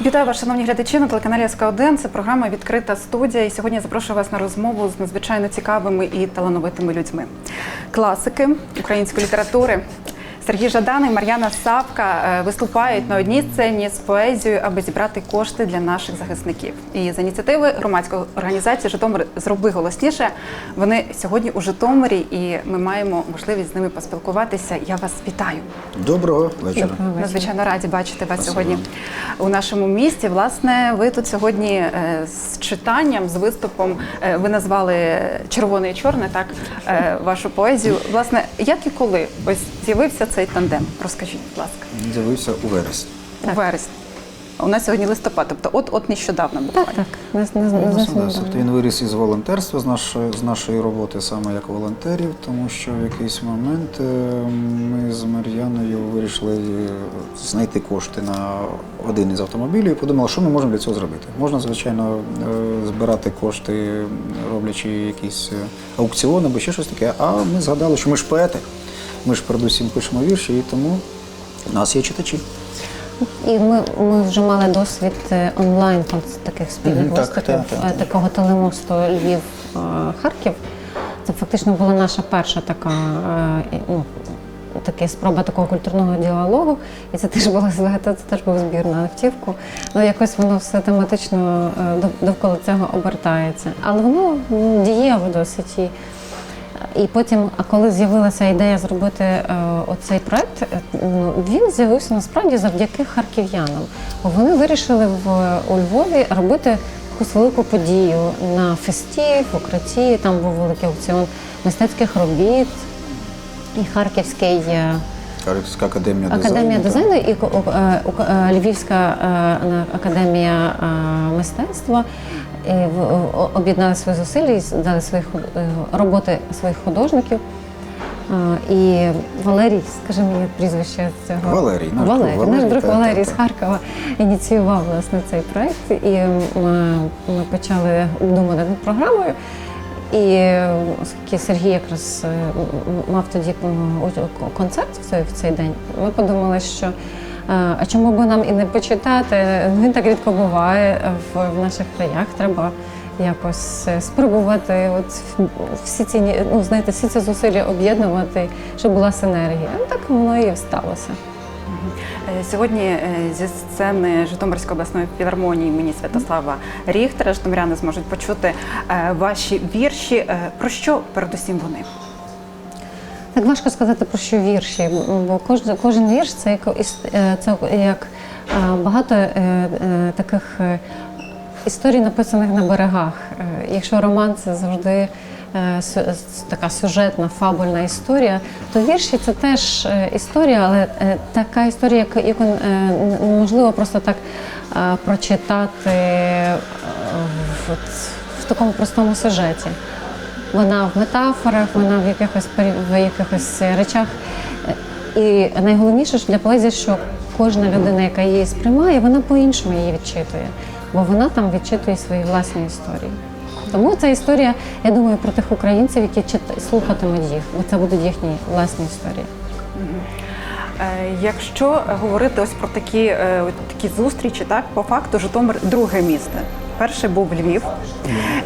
Вітаю вас, шановні глядачі на телеканалі СК 1 Це програма Відкрита студія. І сьогодні запрошую вас на розмову з надзвичайно цікавими і талановитими людьми. Класики української літератури. Сергій Жадан і Мар'яна Савка е, виступають на одній сцені з поезією, аби зібрати кошти для наших захисників. І за ініціативи громадської організації Житомир зроби голосніше. Вони сьогодні у Житомирі, і ми маємо можливість з ними поспілкуватися. Я вас вітаю. Доброго вечора. Надзвичайно раді бачити вас Спасибо. сьогодні у нашому місті. Власне, ви тут сьогодні е, з читанням, з виступом. е, Ви назвали червоне і чорне, так вашу поезію. Власне, як і коли ось з'явився цей тандем? Розкажіть, будь ласка, З'явився у вересні. у вересні. У нас сьогодні листопад, тобто от от нещодавно буквально. Так, так. Не, не, не, Ну, да. Тобто він виріс із волонтерства, з нашої, з нашої роботи саме як волонтерів, тому що в якийсь момент е, ми з Мар'яною вирішили е, знайти кошти на один із автомобілів і подумали, що ми можемо для цього зробити. Можна, звичайно, е, збирати кошти, роблячи якісь аукціони або ще щось таке. А ми згадали, що ми ж поети, ми ж передусім пишемо вірші, і тому у нас є читачі. І ми, ми вже мали досвід е, онлайн там таких спільних так, виступів, так, так, е, такого телемосту Львів е, Харків. Це фактично була наша перша така ну, така спроба такого культурного діалогу. І це теж була злета, це теж був збір на автівку. Ну якось воно все тематично довкола цього обертається. Але воно дієво досить. І, І потім, а коли з'явилася ідея зробити е, оцей проект, е, ну, він з'явився насправді завдяки харків'янам. Вони вирішили в, у Львові робити якусь велику подію на фесті, в укритті. Там був великий аукціон мистецьких робіт і харківський. е, Харківська академія дизайну. Академія дизайну і Львівська академія мистецтва і об'єднали свої зусилля і дали свої е, роботи своїх художників. І Валерій, скажи мені прізвище цього Валерій, наш друг Валерій, Валерій, наш друг так, Валерій так, з. Харкова ініціював власне цей проект. І ми, ми почали думати над програмою. І оскільки Сергій якраз е, мав тоді концерт в цей, в цей день, ми подумали, що а чому би нам і не почитати? Він так рідко буває в, наших краях. Треба якось е, спробувати от всі ці ну, знаєте, всі ці зусилля об'єднувати, щоб була синергія. Ну так воно і сталося. Е, Сьогодні е, зі сцени Житомирської обласної філармонії імені Святослава Ріхтера житомиряни зможуть почути е, ваші вірші. Е, Про що передусім вони? Так важко сказати про що вірші, бо кожен, кожен вірш це як е, це як е, багато е, таких історій, написаних на берегах. Якщо роман це завжди така сюжетна, фабульна історія, то вірші це теж історія, але така історія, яку, неможливо просто так прочитати в такому простому сюжеті. Вона в метафорах, вона в якихось в якихось е, речах. І найголовніше ж для поезії, що кожна людина, яка її сприймає, вона по-іншому її відчитує, бо вона там відчитує свої власні історії. Тому ця історія, я думаю, про тих українців, які слухатимуть їх, бо це будуть їхні власні історії. Е, Якщо говорити ось про такі, е, такі зустрічі, так по факту Житомир друге місто. Перший був Львів.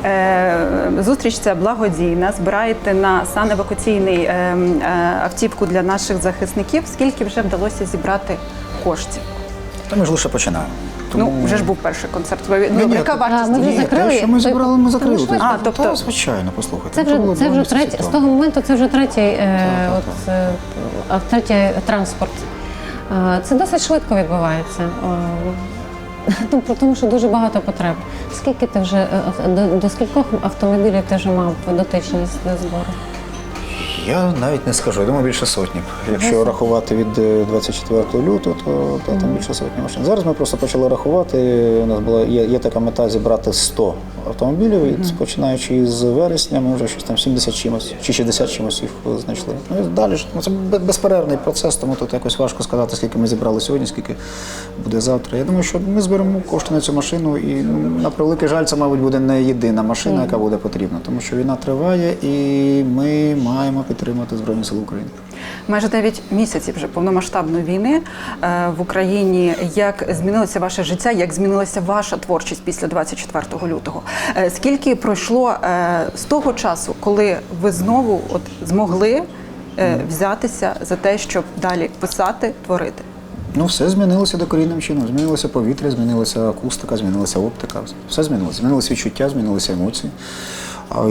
Е, Зустріч ця благодійна. Збираєте на саневакуаційний е, е, автівку для наших захисників. Скільки вже вдалося зібрати коштів? Та ми ж лише починаємо. Ну вже ж був перший концерт. Ви- Ні, Ну, ні, яка вартість? Ми вже її? закрили. Те, що ми зібрали, ми Тому закрили. швидко. А, тобто- Та, звичайно, послухайте. Це вже було це вже третій з того моменту. Це вже третій, е, Так, от, е, третій транспорт. Е, Це досить швидко відбувається. Е, Ну, про- тому що дуже багато потреб. Скільки ти вже е, до, до скількох автомобілів ти вже мав дотичність до збору? Я навіть не скажу, я думаю, більше сотні. Якщо рахувати від е, 24 лютого, то, та, там більше сотні машин. Зараз ми просто почали рахувати. У нас була є, є така мета зібрати 100 автомобілів. І починаючи з вересня, ми вже щось там 70 чимось чи 60 чимось їх знайшли. Ну і далі ж ну, це бе- безперервний процес, тому тут якось важко сказати, скільки ми зібрали сьогодні, скільки буде завтра. Я думаю, що ми зберемо кошти на цю машину, і ну, на превеликий жаль, це, мабуть, буде не єдина машина, яка буде потрібна, тому що війна триває, і ми маємо підтримати Збройні Сили України. Майже 9 місяців вже повномасштабної війни е, в Україні. Як змінилося ваше життя? Як змінилася ваша творчість після 24 лютого? Е, Скільки пройшло е, з того часу, коли ви знову от змогли взятися за те, щоб далі писати, творити? Ну, все змінилося докорінним чином. Змінилося повітря, змінилася акустика, змінилася оптика. Все змінилося. Змінилися відчуття, змінилися емоції.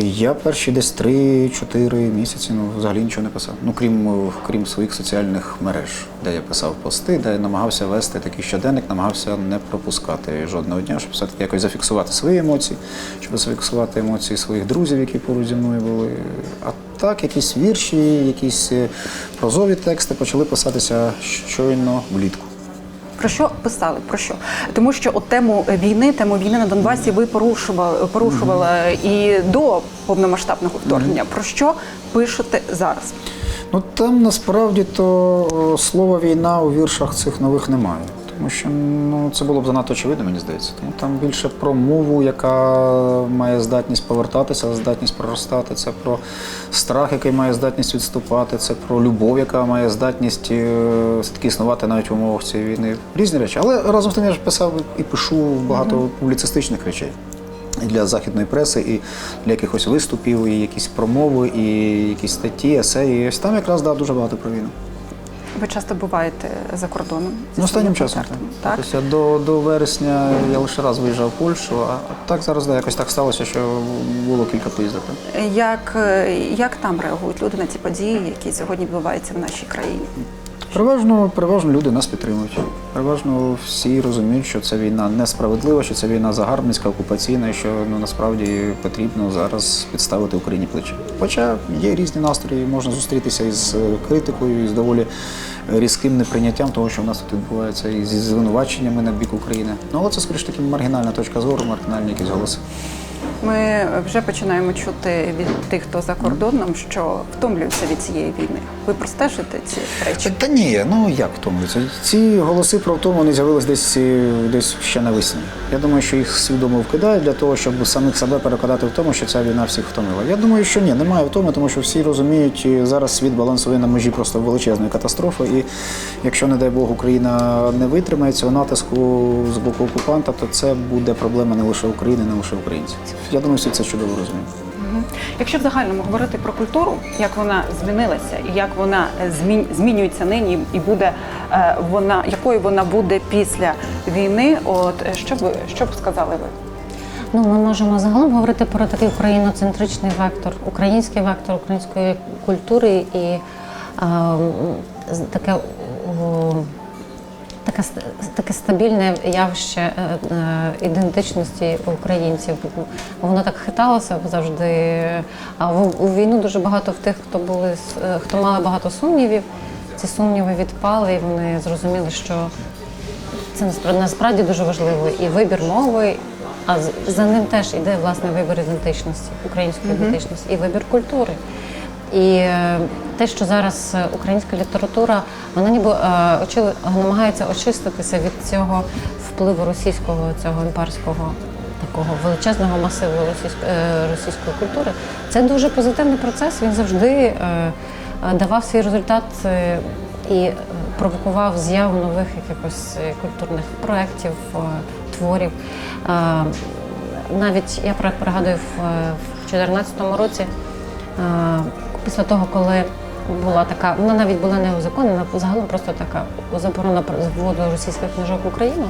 Я перші десь 3-4 місяці ну, взагалі нічого не писав. Ну, крім, крім своїх соціальних мереж, де я писав пости, де я намагався вести такий щоденник, намагався не пропускати жодного дня, щоб все-таки якось зафіксувати свої емоції, щоб зафіксувати емоції своїх друзів, які поруч зі мною були. А так, якісь вірші, якісь е, прозові тексти почали писатися щойно влітку. Про що писали? Про що? Тому що от тему війни, тему війни на Донбасі ви порушували, порушували і до повномасштабного вторгнення. Про що пишете зараз? Ну там насправді то слова війна у віршах цих нових немає. Тому що ну це було б занадто очевидно, мені здається. Тому там більше про мову, яка має здатність повертатися, здатність проростати. Це про страх, який має здатність відступати, це про любов, яка має здатність е, все-таки існувати навіть в умовах цієї війни. Різні речі. Але разом з тим я ж писав і пишу багато публіцистичних речей. І для західної преси, і для якихось виступів, і якісь промови, і якісь статті, есеї. Там якраз дав дуже багато про війну. Ви часто буваєте за кордоном? Ну, останнім часом. Так. Так? Тобто до, до вересня я лише раз виїжджав в Польщу, а так зараз да, якось так сталося, що було кілька поїздок. Як, е, як там реагують люди на ті події, які сьогодні відбуваються в нашій країні? Переважно, переважно люди нас підтримують. Переважно всі розуміють, що це війна несправедлива, що це війна загарбницька, окупаційна, і що ну насправді потрібно зараз підставити Україні плечі. Хоча є різні настрої, можна зустрітися із критикою, із доволі різким неприйняттям того, що в нас тут відбувається, і зі звинуваченнями на бік України. Ну але це скоріш таки маргінальна точка зору, маргінальні якісь голоси. Ми вже починаємо чути від тих, хто за кордоном, що втомлюються від цієї війни. Ви простежите ці речі? Та ні, ну як втомлюються? Ці голоси про втому вони з'явились десь, е, десь ще навесні. Я думаю, що їх свідомо вкидають для того, щоб самих себе переконати в тому, що ця війна всіх втомила. Я думаю, що ні, немає втоми, тому що всі розуміють, е, зараз світ балансує на межі просто величезної катастрофи. І якщо, не дай Бог, Україна не витримає цього натиску з боку окупанта, то це буде проблема не лише України, не лише українців. Я думаю, всі це чудово розуміють. Якщо в загальному говорити про культуру, як вона змінилася і як вона е, змін- змінюється нині, і буде е, вона, якою вона буде після війни, от е, що б що б сказали ви? Ну, ми можемо загалом говорити про такий україноцентричний вектор, український вектор української культури і а, з- таке, о, таке, таке стабільне явище е, е, ідентичності українців. Воно так хиталося завжди. А в, у війну дуже багато в тих, хто були е, хто мали багато сумнівів. Ці сумніви відпали, і вони зрозуміли, що це насправді, дуже важливо. І вибір мови, а за ним теж йде власне вибір ідентичності, української ідентичності, і вибір культури. І е, те, що зараз е, українська література, вона ніби е, очи- намагається очиститися від цього впливу російського, цього імперського такого величезного масиву російської, російської культури. Це дуже позитивний процес. Він завжди давав свій результат і провокував з'яву нових якихось культурних проєктів, творів. Навіть я при- пригадую в е, 2014 році, після того, коли була така, вона навіть була не узаконена, загалом просто така заборона вводу російських книжок в Україну.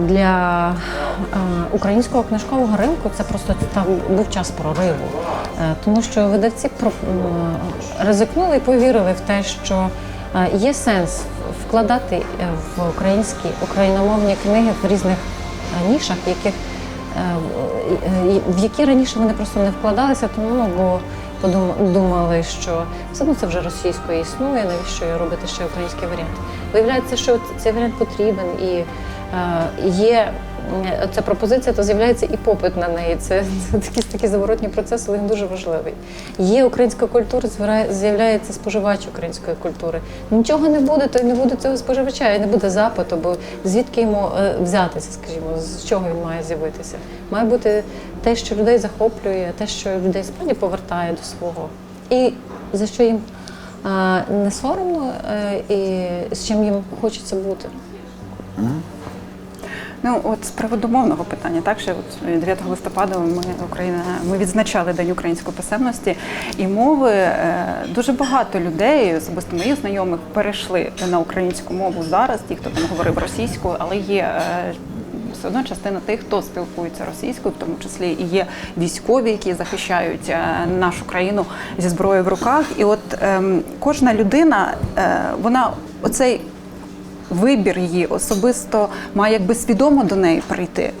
Для е, українського книжкового ринку це просто там був час прориву, Е, тому що видавці про, м, ризикнули і повірили в те, що е, є сенс вкладати е, в українські україномовні книги в різних е, нішах, яких е, е, в які раніше вони просто не вкладалися, тому ну, бо подум- думали, що все одно це вже російською існує, навіщо робити ще український варіант. Виявляється, що цей варіант потрібен і е, є ця пропозиція, то з'являється і попит на неї. Це, це такий, такий заворотній процес, але він дуже важливий. Є українська культура, з'являється споживач української культури. Нічого не буде, то й не буде цього споживача, і не буде запиту, бо звідки йому е, взятися, скажімо, з чого він має з'явитися. Має бути те, що людей захоплює, те, що людей справді повертає до свого. І за що їм е, не соромно е, і з чим їм хочеться бути. Ну от з приводу мовного питання, так що от 9 листопада ми Україна ми відзначали День української писемності і мови. е, Дуже багато людей, особисто моїх знайомих, перейшли на українську мову зараз. Ті, хто там говорив російською, але є. е, Все одно частина тих, хто спілкується російською, в тому числі і є військові, які захищають е, нашу країну зі зброєю в руках. І от ем, кожна людина, е, вона оцей вибір її особисто має якби свідомо до неї прийти.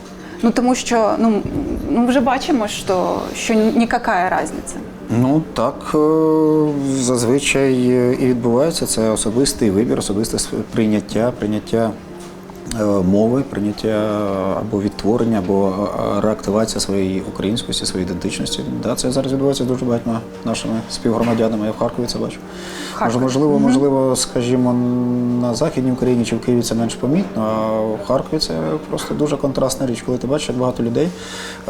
Ну тому що ну, ми вже бачимо, що, що ніяка різниця. Ну так е, зазвичай і відбувається. Це особистий вибір, особисте прийняття, прийняття е, мови, прийняття або відтворення, або е, реактивація своєї українськості, своєї ідентичності. Да, це зараз відбувається дуже багатьма нашими співгромадянами. Я в Харкові це бачу. Харкові. Можливо, можливо, скажімо, на Західній Україні чи в Києві це менш помітно, а в Харкові це просто дуже контрастна річ, коли ти бачиш, як багато людей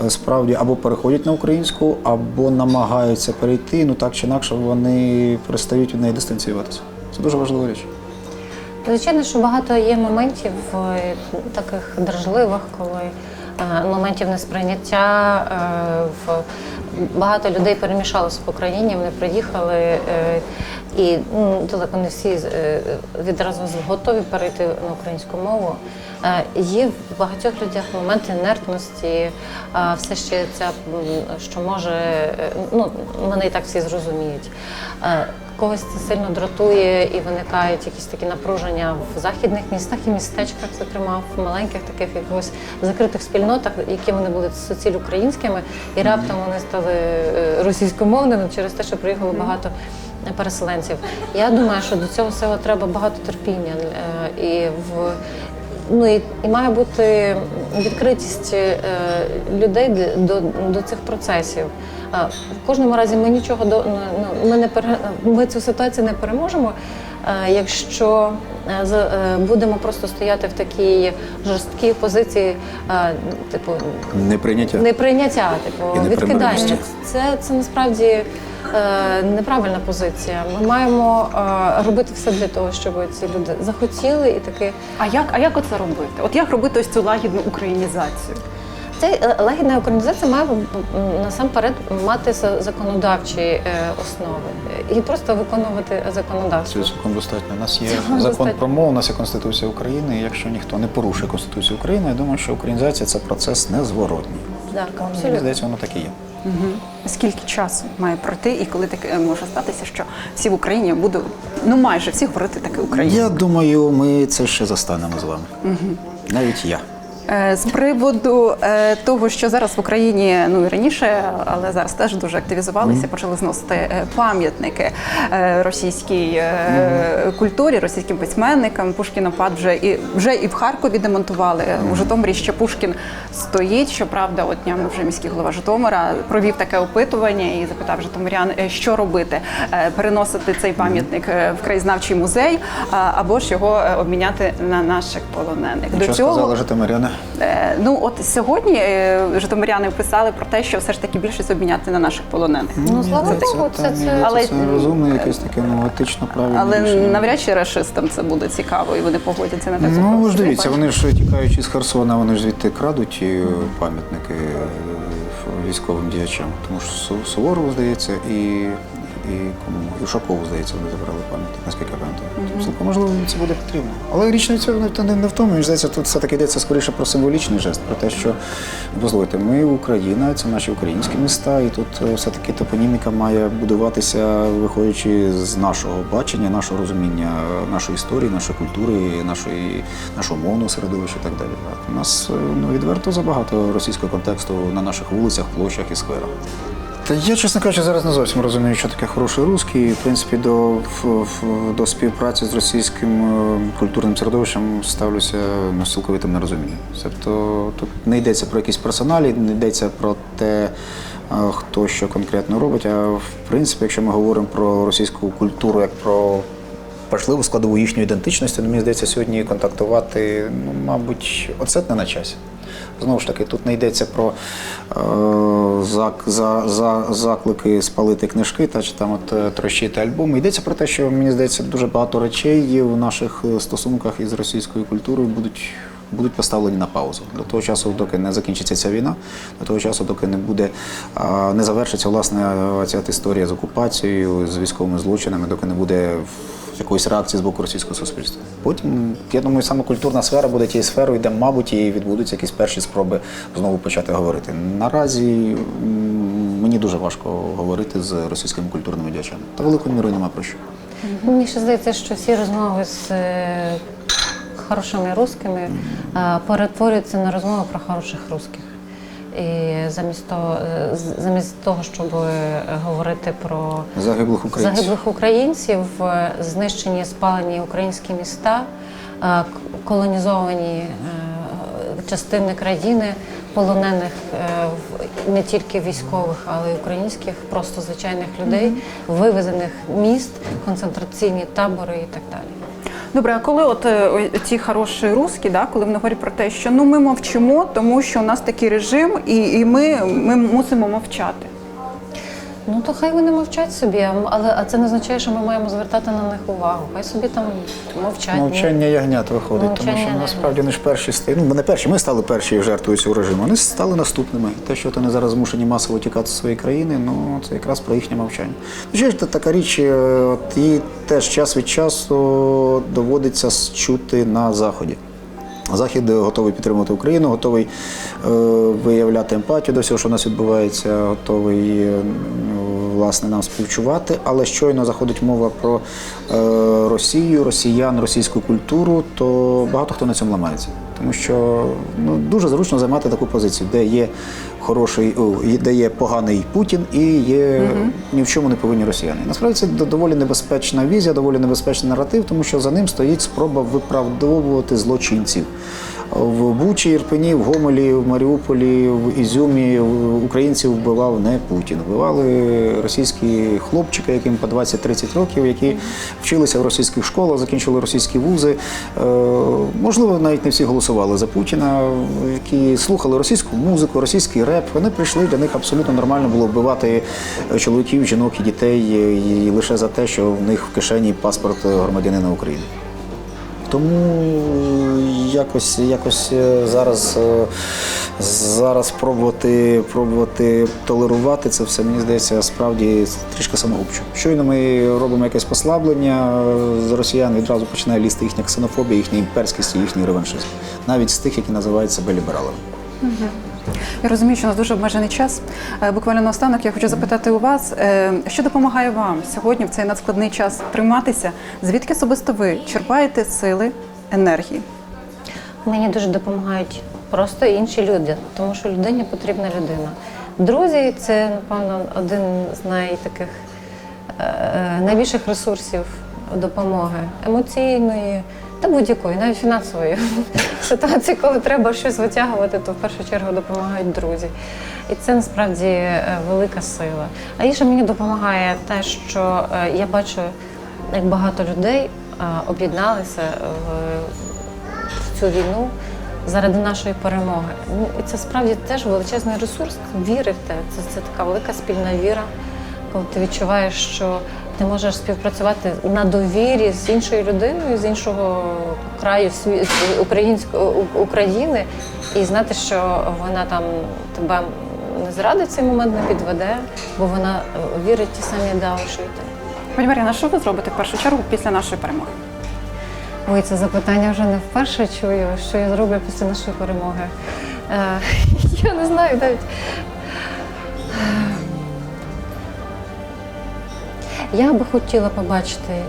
е, справді або переходять на українську, або намагаються перейти. Ну так чи інакше вони перестають від неї дистанціюватися. Це дуже важлива річ. Звичайно, що багато є моментів е, таких дражливих, коли е, моментів несприйняття е, в багато людей перемішалося по країні, вони приїхали. І ну, далеко не всі відразу готові перейти на українську мову. Є в багатьох людях моменти інертності, все ще ця, що може, ну вони і так всі зрозуміють. Когось це сильно дратує і виникають якісь такі напруження в західних містах і містечках, зокрема в маленьких таких якихось закритих спільнотах, які вони були суціль українськими, і раптом вони стали е, російськомовними через те, що приїхало багато переселенців. Я думаю, що до цього всього треба багато терпіння е, і в. Ну і, і має бути відкритість е, людей до, до цих процесів. В кожному разі ми нічого до ну, ми не ми цю ситуацію не переможемо, е, якщо е, з- е, будемо просто стояти в такій жорсткій позиції, типу Неприйняття. неприйняття, типу відкидання. Це, це насправді неправильна позиція. Ми маємо е, робити все для того, щоб ці люди захотіли і таки. А як, а як оце робити? От як робити ось цю лагідну українізацію? Ця е, лагідна українізація має насамперед мати законодавчі е, основи і просто виконувати законодавство. Цього цілком достатньо. У нас є Цього закон достатньо. про мову, у нас є Конституція України. І якщо ніхто не порушує Конституцію України, я думаю, що українізація це процес незворотній. Так, Мені абсолютно. здається, воно так і є. Скільки часу має пройти, і коли таке може статися, що всі в Україні будуть ну майже всі говорити таке українською? Я думаю, ми це ще застанемо з вами. Навіть я. Е, З приводу е, того, що зараз в Україні, ну і раніше, але зараз теж дуже активізувалися, почали зносити е, пам'ятники російській культурі, російським письменникам. Пушкінопад вже і вже і в Харкові демонтували. У Житомирі ще Пушкін стоїть. Щоправда, от днями вже міський голова Житомира провів таке опитування і запитав Житомирян, що робити: переносити цей пам'ятник в краєзнавчий музей або ж його обміняти на наших полонених. До Що сказали Житомиряни? Е, Ну от сьогодні е, житомиряни писали про те, що все ж таки більшість обміняти на наших полонених. Ну слава Богу, це, це, Але- це розумне, якесь таке ну, етично правильне Але рішення. навряд чи рашистам це буде цікаво, і вони погодяться на таку Ну, ж дивіться, вони ж тікаючи з Херсона, вони ж звідти крадуть пам'ятники е, військовим діячам. Тому що Су- Суворову, здається, і, і кому? І Ушакову, здається, вони забрали пам'ятник, наскільки я пам'ятаю. Цілком можливо, їм це буде потрібно. Але річ не в не, не, не в тому. Мені здається, тут все-таки йдеться скоріше про символічний жест, про те, що дозвольте, ми Україна, це наші українські міста, і тут е, все-таки топоніміка має будуватися, виходячи з нашого бачення, нашого розуміння е, нашої історії, нашої культури, нашої, нашого мовного середовища і так далі. У нас е, ну, відверто забагато російського контексту на наших вулицях, площах і скверах. Та я, чесно кажучи, зараз не зовсім розумію, що таке хороший русський. В принципі, до, до співпраці з російським е, культурним середовищем ставлюся ну, цілковитим нерозумінням. Тобто тут не йдеться про якісь персоналі, не йдеться про те, е, хто що конкретно робить. А в принципі, якщо ми говоримо про російську культуру як про важливу складову їхньої ідентичності, то мені здається, сьогодні контактувати, ну, мабуть, оце не на часі. Знову ж таки, тут не йдеться про е, зак, за, за, заклики спалити книжки та чи там от е, трощити альбоми. Йдеться про те, що мені здається, дуже багато речей в наших е, стосунках із російською культурою будуть. Будуть поставлені на паузу до того часу, доки не закінчиться ця війна, до того часу, доки не буде не завершиться власне ця історія з окупацією, з військовими злочинами, доки не буде якоїсь реакції з боку російського суспільства. Потім, я думаю, саме культурна сфера буде тією сферою, де, мабуть, і відбудуться якісь перші спроби знову почати говорити. Наразі мені дуже важко говорити з російськими культурними діячами. Та великою мірою нема про що. Мені ще здається, що всі розмови з е, хорошими русскими перетворюються на розмови про хороших русських. І замість того, е, замість того, щоб е, говорити про Загиблих українців. загиблих українців, знищені спалені українські міста, е, к- колонізовані частини країни, полонених в- не тільки військових, але й українських, просто звичайних людей, вивезених міст, концентраційні табори і так далі. Добре, а коли от ці ті хороші русські, да, коли вони говорять про те, що ну ми мовчимо, тому що у нас такий режим, і, і ми, ми мусимо мовчати. Ну то хай вони мовчать собі, але а це не означає, що ми маємо звертати на них увагу. Хай собі там мовчать. Мовчання ягнят виходить, тому що ягнят. насправді вони ж перші. Ну, ми не перші, ми стали перші жертвою цього режиму. Вони стали наступними. Те, що вони зараз змушені масово тікати з своєї країни, ну це якраз про їхнє мовчання. Ще ж така річ, е, от її теж час від часу доводиться чути на заході. Захід готовий підтримувати Україну, готовий е, виявляти емпатію до всього, що у нас відбувається, готовий е, власне нам співчувати. Але щойно заходить мова про е, Росію, росіян, російську культуру, то багато хто на цьому ламається. Тому що ну, дуже зручно займати таку позицію, де є хороший, де є поганий Путін і є ні в чому не повинні росіяни. Насправді це доволі небезпечна візія, доволі небезпечний наратив, тому що за ним стоїть спроба виправдовувати злочинців. В Бучі, Ірпені, в Гомелі, в Маріуполі, в Ізюмі українців вбивав не Путін. Вбивали російські хлопчики, яким по 20-30 років, які вчилися в російських школах, закінчили російські вузи. Е, Можливо, навіть не всі голосували за Путіна, які слухали російську музику, російський реп. Вони прийшли, для них абсолютно нормально було вбивати чоловіків, жінок і дітей і лише за те, що в них в кишені паспорт громадянина України. Тому якось, якось е, зараз, е, зараз пробувати, пробувати толерувати це все, мені здається, справді трішки самогубчо. Щойно ми робимо якесь послаблення е, з росіян, відразу починає лізти їхня ксенофобія, їхня імперськість і їхній реваншизм. Навіть з тих, які називають себе лібералами. Я розумію, що у нас дуже обмежений час. Е, Буквально наостанок я хочу запитати у вас, е, що допомагає вам сьогодні в цей надскладний час триматися? Звідки особисто ви черпаєте сили, енергії? Мені дуже допомагають просто інші люди, тому що людині потрібна людина. Друзі це, напевно, один з найтаких е, найбільших ресурсів допомоги емоційної та будь-якої, навіть фінансової ситуації, коли треба щось витягувати, то в першу чергу допомагають друзі. І це насправді е, велика сила. А інше мені допомагає те, що е, я бачу, як багато людей е, об'єдналися в цю війну заради нашої перемоги. Ну, І це справді теж величезний ресурс віри в те. Це, це така велика спільна віра, коли ти відчуваєш, що ти можеш співпрацювати на довірі з іншою людиною, з іншого краю української України, і знати, що вона там тебе не зрадить в цей момент, не підведе, бо вона е, вірить ті самі ідеали, що і ти. Пані Мар'яна, що ви зробите в першу чергу після нашої перемоги? Ой, це запитання вже не вперше чую, що я зроблю після нашої перемоги. Е, я не знаю навіть. Я би хотіла побачити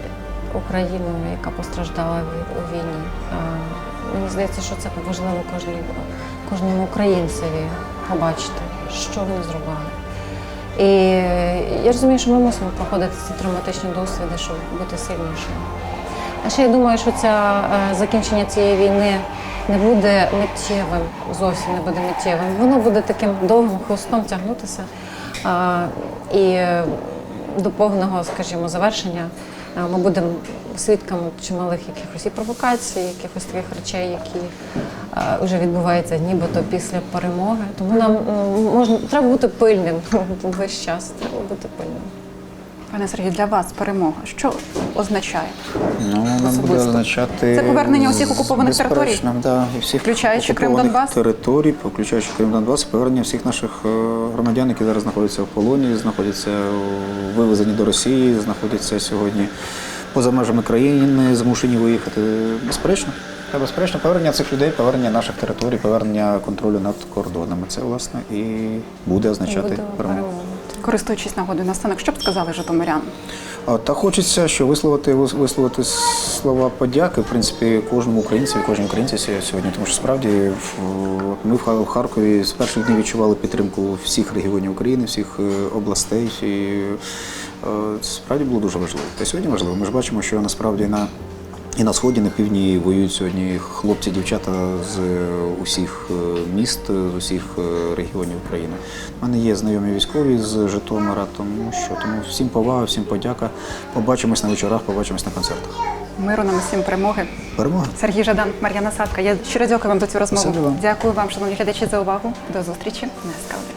Україну, яка постраждала у війні. Мені здається, що це важливо кожному українцеві побачити, що вони зробили. І я розумію, що ми мусимо проходити ці травматичні досвіди, щоб бути сильнішими. А ще я думаю, що ця е, закінчення цієї війни не буде миттєвим, зовсім не буде миттєвим. Воно буде таким довгим хвостом тягнутися. І до повного, скажімо, завершення е, ми будемо свідками чималих якихось і провокацій, якихось таких речей, які е, вже відбуваються нібито після перемоги. Тому нам можна треба бути пильним весь час. Треба бути пильним. Пане Сергію, для вас перемога що означає? Ну, нам буде означати Це повернення усіх окупованих територій? Да, і всіх Включаючи Крим, Донбас? територій, включаючи Крим Донбас, повернення всіх наших е, громадян, які зараз знаходяться в полоні, знаходяться вивезені до Росії, знаходяться сьогодні поза межами країни, змушені виїхати. Безперечно. Та безперечно, повернення цих людей, повернення наших територій, повернення контролю над кордонами. Це власне і буде означати перемогу. Користуючись нагодою настанок, що б сказали житомирян? Та хочеться, що висловити висловити слова подяки, в принципі, кожному українцю, кожній українці сьогодні, тому що справді ми в Харкові з перших днів відчували підтримку всіх регіонів України, всіх е, областей. І е, справді було дуже важливо. Та сьогодні важливо. Ми ж бачимо, що насправді на і на сході, на півдні воюють сьогодні хлопці, дівчата з е, усіх е, міст, з усіх е, регіонів України. У мене є знайомі військові з Житомира, тому що тому всім повага, всім подяка. Побачимось на вечорах, побачимось на концертах. Миру нам усім перемоги. Перемога! Сергій Жадан, Мар'яна Садка. Я щиро дякую вам за цю розмову. Дякую вам, шановні глядачі, за увагу. До зустрічі на СК1.